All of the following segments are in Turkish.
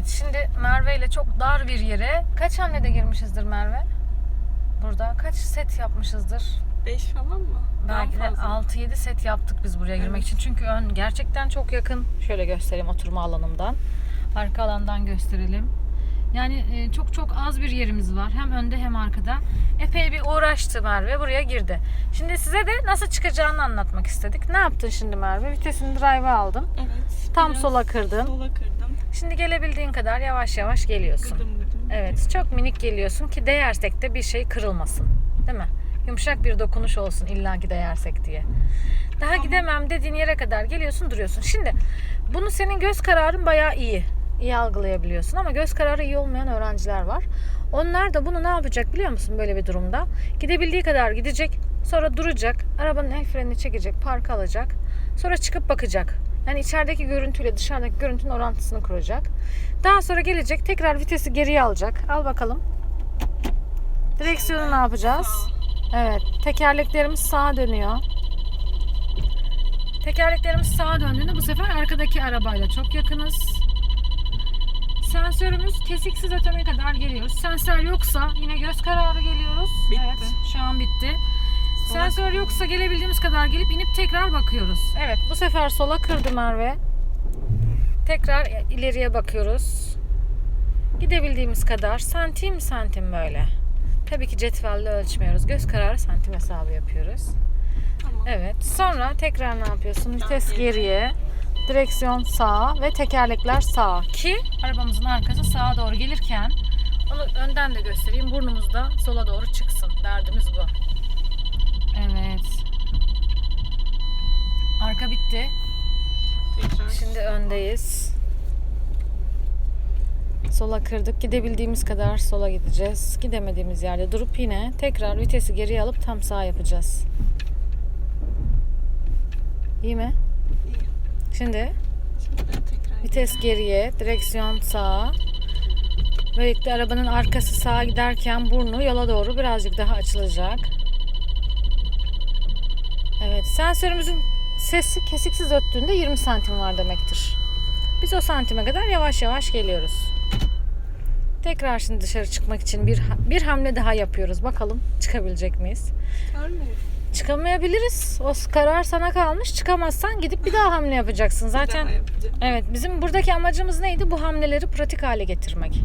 Evet şimdi Merve ile çok dar bir yere kaç hamlede girmişizdir Merve? Burada kaç set yapmışızdır? 5 falan mı? Belki de Daha fazla. 6-7 set yaptık biz buraya girmek Evet. için. Çünkü ön gerçekten çok yakın. Şöyle göstereyim oturma alanımdan. Arka alandan gösterelim. Yani e, çok çok az bir yerimiz var. Hem önde hem arkada. Epey bir uğraştı Merve. Buraya girdi. Şimdi size de nasıl çıkacağını anlatmak istedik. Ne yaptın şimdi Merve? Vitesini drive'a aldın. Evet. Tam sola kırdın. Sola kırdım. Şimdi gelebildiğin kadar yavaş yavaş geliyorsun. Gıdım gıdım. Evet, çok minik geliyorsun ki değersek de bir şey kırılmasın. Değil mi? Yumuşak bir dokunuş olsun illaki değersek diye. Daha Tamam. gidemem dediğin yere kadar geliyorsun duruyorsun. Şimdi bunu senin göz kararın bayağı iyi. İyi algılayabiliyorsun ama göz kararı iyi olmayan öğrenciler var. Onlar da bunu ne yapacak biliyor musun böyle bir durumda? Gidebildiği kadar gidecek, sonra duracak, arabanın el frenini çekecek, park alacak, sonra çıkıp bakacak. Yani içerideki görüntüyle dışarıdaki görüntünün orantısını kuracak. Daha sonra gelecek, tekrar vitesi geriye alacak. Al bakalım. Direksiyonu ne yapacağız? Evet, tekerleklerimiz sağa dönüyor. Tekerleklerimiz sağa döndüğünde bu sefer arkadaki arabayla çok yakınız. Sensörümüz kesiksiz ötene kadar geliyoruz. Sensör yoksa yine göz kararı geliyoruz. Bitti. Evet, şu an bitti. Sola Sensör yoksa gelebildiğimiz kadar gelip inip tekrar bakıyoruz. Evet, bu sefer sola kırdı Merve. Tekrar ileriye bakıyoruz. Gidebildiğimiz kadar santim santim böyle. Tabii ki cetvelle ölçmüyoruz. Göz kararı santim hesabı yapıyoruz. Tamam. Evet. Sonra tekrar ne yapıyorsun? Vites geriye. geriye, direksiyon sağa ve tekerlekler sağa. Ki arabamızın arkası sağa doğru gelirken onu önden de göstereyim. Burnumuz da sola doğru çıksın. Derdimiz bu. Evet. Bitti. Tekrar. Şimdi öndeyiz. Sola kırdık. Gidebildiğimiz kadar sola gideceğiz. Gidemediğimiz yerde durup yine tekrar vitesi geriye alıp tam sağ yapacağız. İyi mi? İyi. Şimdi Şimdi tekrar vites geriye, direksiyon sağa. Böylelikle arabanın arkası sağa giderken burnu yola doğru birazcık daha açılacak. Evet, sensörümüzün sesi kesiksiz öttüğünde 20 santim var demektir. Biz o santime kadar yavaş yavaş geliyoruz. Tekrar şimdi dışarı çıkmak için bir bir hamle daha yapıyoruz. Bakalım çıkabilecek miyiz? Çıkar mı? Çıkamayabiliriz. O karar sana kalmış. Çıkamazsan gidip bir daha hamle yapacaksın. Zaten. Evet, bizim buradaki amacımız neydi? Bu hamleleri pratik hale getirmek.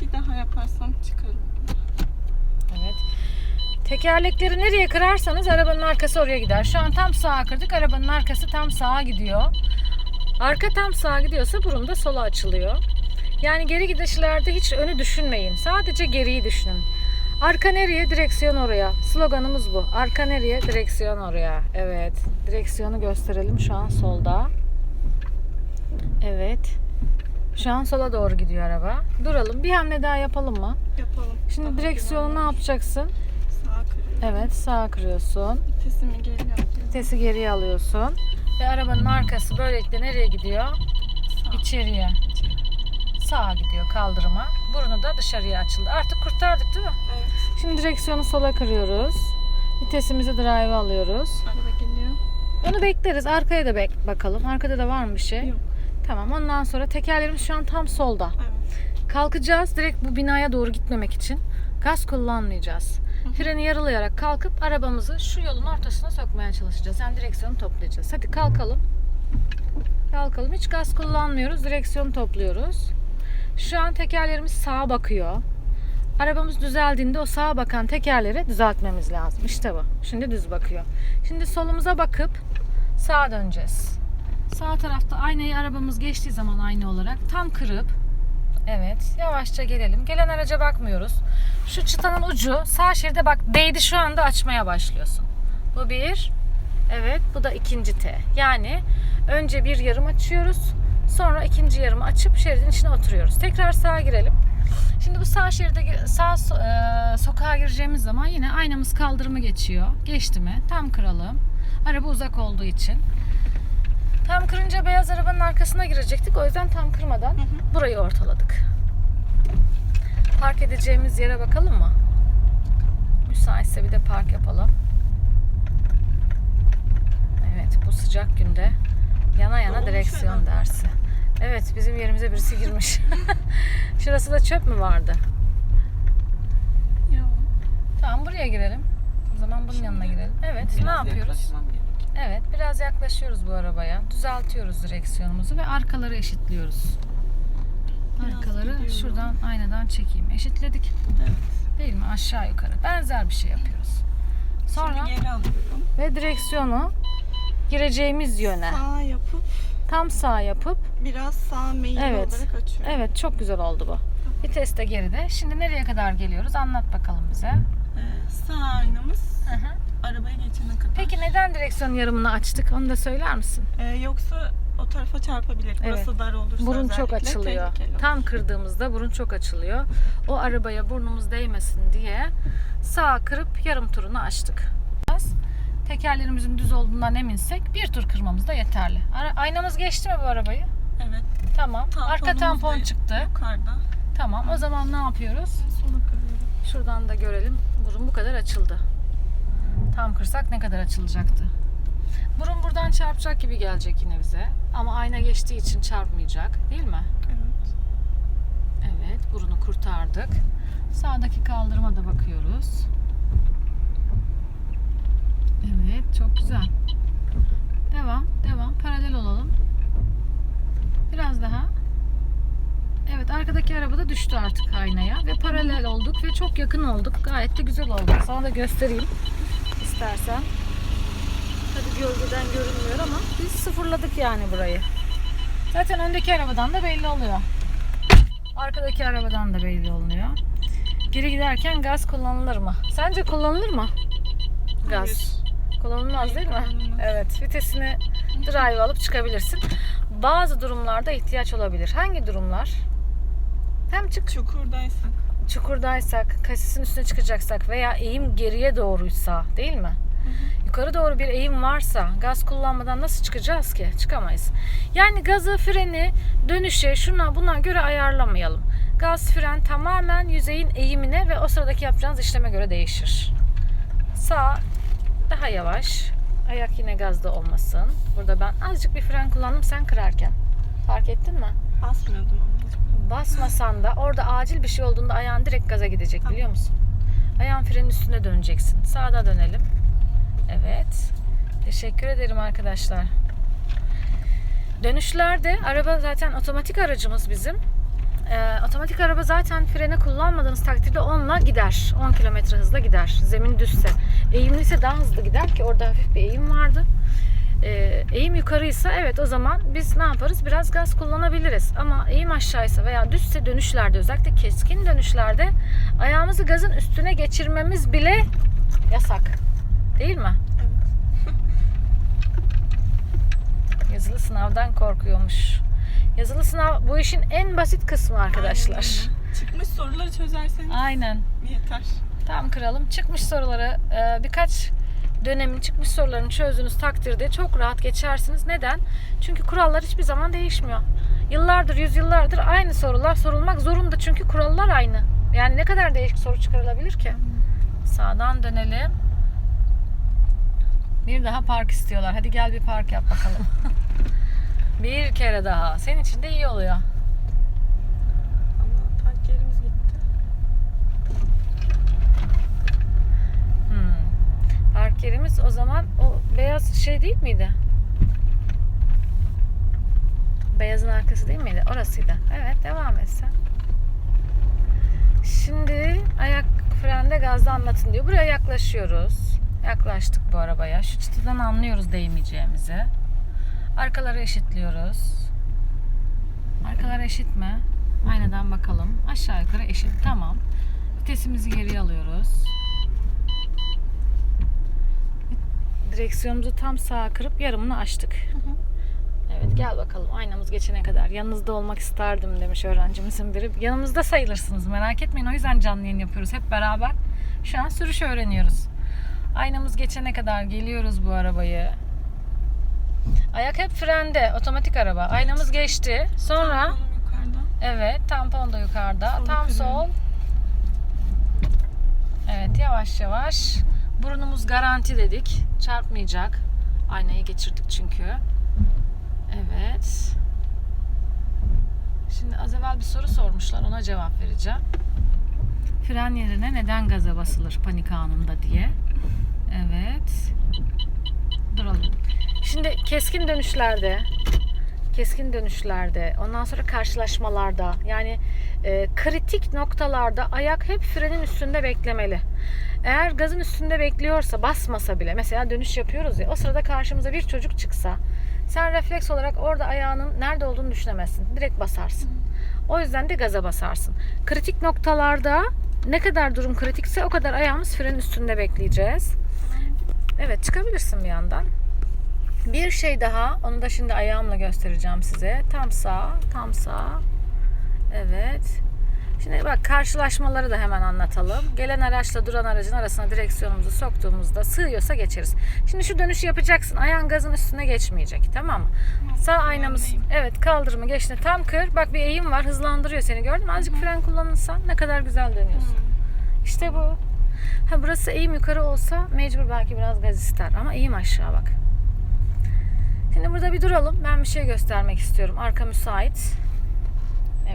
Bir daha yaparsam çıkarım. Evet. Tekerlekleri nereye kırarsanız arabanın arkası oraya gider. Şu an tam sağa kırdık. Arabanın arkası tam sağa gidiyor. Arka tam sağa gidiyorsa burun da sola açılıyor. Yani geri gidişlerde hiç önü düşünmeyin. Sadece geriyi düşünün. Arka nereye? Direksiyon oraya. Sloganımız bu. Arka nereye? Direksiyon oraya. Evet. Direksiyonu gösterelim. Şu an solda. Evet. Şu an sola doğru gidiyor araba. Duralım. Bir hamle daha yapalım mı? Yapalım. Şimdi direksiyonu ne yapacaksın? Sağa. Evet sağ kırıyorsun. Vitesimi geri yapıyorum. Vitesi geriye alıyorsun. Ve arabanın arkası böylelikle nereye gidiyor? Sağ. İçeriye. Sağa gidiyor kaldırıma. Burnu da dışarıya açıldı. Artık kurtardık değil mi? Evet. Şimdi direksiyonu sola kırıyoruz. Vitesimizi drive'a alıyoruz. Araba geliyor. Onu bekleriz. Arkaya da bek bakalım. Arkada da var mı bir şey? Yok. Tamam. Ondan sonra tekerlerimiz şu an tam solda. Evet. Kalkacağız direkt bu binaya doğru gitmemek için. Gaz kullanmayacağız. Freni yarılayarak kalkıp arabamızı şu yolun ortasına sokmaya çalışacağız. Yani direksiyonu toplayacağız. Hadi kalkalım. Kalkalım. Hiç gaz kullanmıyoruz. Direksiyonu topluyoruz. Şu an tekerlerimiz sağa bakıyor. Arabamız düzeldiğinde o sağa bakan tekerleri düzeltmemiz lazım. İşte bu. Şimdi düz bakıyor. Şimdi solumuza bakıp sağa döneceğiz. Sağ tarafta aynayı arabamız geçtiği zaman aynı olarak tam kırıp Evet, yavaşça gelelim. Gelen araca bakmıyoruz. Şu çıtanın ucu sağ şeride bak değdi şu anda açmaya başlıyorsun. Bu bir. Evet, bu da ikinci T. Yani önce bir yarım açıyoruz. Sonra ikinci yarımı açıp şeridin içine oturuyoruz. Tekrar sağa girelim. Şimdi bu sağ şeride sağ e, sokağa gireceğimiz zaman yine aynamız kaldırımı geçiyor. Geçti mi? Tam kıralım. Araba uzak olduğu için. Tam kırınca beyaz arabanın arkasına girecektik. O yüzden tam kırmadan burayı ortaladık. Park edeceğimiz yere bakalım mı? Müsaitse bir de park yapalım. Evet bu sıcak günde yana yana Dolmuş direksiyon herhalde. dersi. Evet bizim yerimize birisi girmiş. Şurası da çöp mü vardı? Yok. Tamam buraya girelim. O zaman bunun yanına girelim. Evet ne yapıyoruz? Evet biraz yaklaşıyoruz bu arabaya. Düzeltiyoruz direksiyonumuzu ve arkaları eşitliyoruz. Biraz Arkaları gidiyorum. şuradan aynadan çekeyim. Eşitledik. Evet. Değil mi? Aşağı yukarı. Benzer bir şey yapıyoruz. Sonra Şimdi geri alıyorum. ve direksiyonu gireceğimiz yöne Sağ yapıp tam sağ yapıp biraz sağ meyil Evet. olarak açıyorum. evet çok güzel oldu bu. Vites de geride. Şimdi nereye kadar geliyoruz? Anlat bakalım bize. Ee, sağ aynamız Hı hı. Arabaya geçene kadar. Peki neden direksiyon yarımını açtık? Onu da söyler misin? Ee, yoksa o tarafa çarpabilir. Burası dar olursa Burun çok açılıyor. Tam kırdığımızda burun çok açılıyor. O arabaya burnumuz değmesin diye sağa kırıp yarım turunu açtık. Tekerlerimizin düz olduğundan eminsek bir tur kırmamız da yeterli. Aynamız geçti mi bu arabayı? Evet. Tamam. Arka tampon çıktı. Yukarıda. Tamam. O zaman ne yapıyoruz? Şuradan da görelim. Burun bu kadar açıldı. Tam kırsak ne kadar açılacaktı? Burun buradan çarpacak gibi gelecek yine bize. Ama ayna geçtiği için çarpmayacak. Değil mi? Evet. Evet, burunu kurtardık. Sağdaki kaldırıma da bakıyoruz. Evet, çok güzel. Devam, devam. Paralel olalım. Biraz daha. Evet, arkadaki araba da düştü artık aynaya ve paralel olduk ve çok yakın olduk. Gayet de güzel oldu. Sana da göstereyim istersen. Tabii gölgeden görünmüyor ama biz sıfırladık yani burayı. Zaten öndeki arabadan da belli oluyor. Arkadaki arabadan da belli oluyor. Geri giderken gaz kullanılır mı? Sence kullanılır mı? Gaz. Kullanılmaz değil mi? Evet. Vitesini drive alıp çıkabilirsin. Bazı durumlarda ihtiyaç olabilir. Hangi durumlar? Hem çık Çukurdaysak. Çukurdaysak, kasisin üstüne çıkacaksak veya eğim geriye doğruysa değil mi? Yukarı doğru bir eğim varsa gaz kullanmadan nasıl çıkacağız ki? Çıkamayız. Yani gazı, freni, dönüşe, şuna buna göre ayarlamayalım. Gaz, fren tamamen yüzeyin eğimine ve o sıradaki yapacağınız işleme göre değişir. Sağ daha yavaş. Ayak yine gazda olmasın. Burada ben azıcık bir fren kullandım sen kırarken. Fark ettin mi? Basmıyordum anneciğim. Basmasan da orada acil bir şey olduğunda ayağın direkt gaza gidecek biliyor musun? Ayağın frenin üstüne döneceksin. Sağda dönelim. Evet. Teşekkür ederim arkadaşlar. Dönüşlerde araba zaten otomatik aracımız bizim. Ee, otomatik araba zaten freni kullanmadığınız takdirde 10'la gider. 10 kilometre hızla gider. Zemin düzse. Eğimliyse daha hızlı gider ki orada hafif bir eğim vardı. Eğim yukarıysa evet o zaman biz ne yaparız? Biraz gaz kullanabiliriz. Ama eğim aşağıysa veya düzse dönüşlerde özellikle keskin dönüşlerde ayağımızı gazın üstüne geçirmemiz bile yasak. Değil mi? Evet. Yazılı sınavdan korkuyormuş. Yazılı sınav bu işin en basit kısmı arkadaşlar. Aynen. Çıkmış soruları çözerseniz Aynen. yeter. Tam kıralım. Çıkmış soruları birkaç dönemin çıkmış sorularını çözdüğünüz takdirde çok rahat geçersiniz. Neden? Çünkü kurallar hiçbir zaman değişmiyor. Yıllardır, yüzyıllardır aynı sorular sorulmak zorunda çünkü kurallar aynı. Yani ne kadar değişik soru çıkarılabilir ki? Sağdan dönelim. Bir daha park istiyorlar. Hadi gel bir park yap bakalım. bir kere daha. Senin için de iyi oluyor. Ama park yerimiz gitti. Hmm. Park yerimiz o zaman o beyaz şey değil miydi? Beyazın arkası değil miydi? Orasıydı. Evet devam et sen. Şimdi ayak frende gazda anlatın diyor. Buraya yaklaşıyoruz. Yaklaştık bu arabaya. Şu çıtadan anlıyoruz değmeyeceğimizi. Arkaları eşitliyoruz. Arkalar eşit mi? Aynadan bakalım. Aşağı yukarı eşit. Tamam. Vitesimizi geriye alıyoruz. Direksiyonumuzu tam sağa kırıp yarımını açtık. Evet gel bakalım aynamız geçene kadar. Yanınızda olmak isterdim demiş öğrencimizin biri. Yanımızda sayılırsınız merak etmeyin. O yüzden canlı yayın yapıyoruz hep beraber. Şu an sürüş öğreniyoruz. Aynamız geçene kadar geliyoruz bu arabayı. Ayak hep frende. Otomatik araba. Aynamız geçti. Sonra yukarıda. evet tampon da yukarıda. Solu Tam kırıyorum. sol. Evet yavaş yavaş. Burunumuz garanti dedik. Çarpmayacak. Aynayı geçirdik çünkü. Evet. Şimdi az evvel bir soru sormuşlar ona cevap vereceğim. Fren yerine neden gaza basılır panik anında diye. Evet. Duralım. Şimdi keskin dönüşlerde keskin dönüşlerde, ondan sonra karşılaşmalarda yani e, kritik noktalarda ayak hep frenin üstünde beklemeli. Eğer gazın üstünde bekliyorsa basmasa bile mesela dönüş yapıyoruz ya o sırada karşımıza bir çocuk çıksa sen refleks olarak orada ayağının nerede olduğunu düşünemezsin. Direkt basarsın. O yüzden de gaza basarsın. Kritik noktalarda ne kadar durum kritikse o kadar ayağımız frenin üstünde bekleyeceğiz. Evet çıkabilirsin bir yandan. Bir şey daha, onu da şimdi ayağımla göstereceğim size. Tam sağ, tam sağ. Evet. Şimdi bak karşılaşmaları da hemen anlatalım. Gelen araçla duran aracın arasına direksiyonumuzu soktuğumuzda sığıyorsa geçeriz. Şimdi şu dönüşü yapacaksın. Ayağın gazın üstüne geçmeyecek. Tamam mı? Sağ aynamız. Evet kaldırımı geçti. Tam kır. Bak bir eğim var. Hızlandırıyor seni. Gördün mü? Azıcık fren kullanırsan ne kadar güzel dönüyorsun. İşte bu. Ha burası eğim yukarı olsa mecbur belki biraz gaz ister ama eğim aşağı bak. Şimdi burada bir duralım. Ben bir şey göstermek istiyorum. Arka müsait.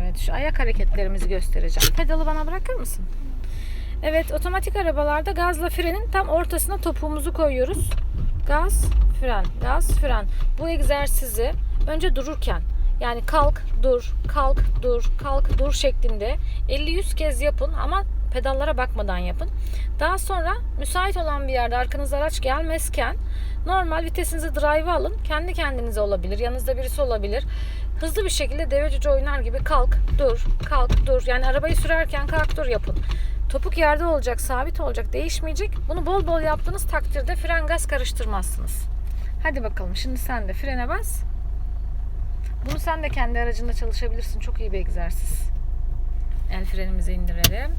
Evet şu ayak hareketlerimizi göstereceğim. Pedalı bana bırakır mısın? Evet otomatik arabalarda gazla frenin tam ortasına topuğumuzu koyuyoruz. Gaz, fren, gaz, fren. Bu egzersizi önce dururken yani kalk, dur, kalk, dur, kalk, dur şeklinde 50-100 kez yapın ama pedallara bakmadan yapın. Daha sonra müsait olan bir yerde arkanızda araç gelmezken normal vitesinizi drive'a alın. Kendi kendinize olabilir. Yanınızda birisi olabilir. Hızlı bir şekilde deve cüce oynar gibi kalk, dur, kalk, dur. Yani arabayı sürerken kalk, dur yapın. Topuk yerde olacak, sabit olacak, değişmeyecek. Bunu bol bol yaptığınız takdirde fren gaz karıştırmazsınız. Hadi bakalım şimdi sen de frene bas. Bunu sen de kendi aracında çalışabilirsin. Çok iyi bir egzersiz. El frenimizi indirelim.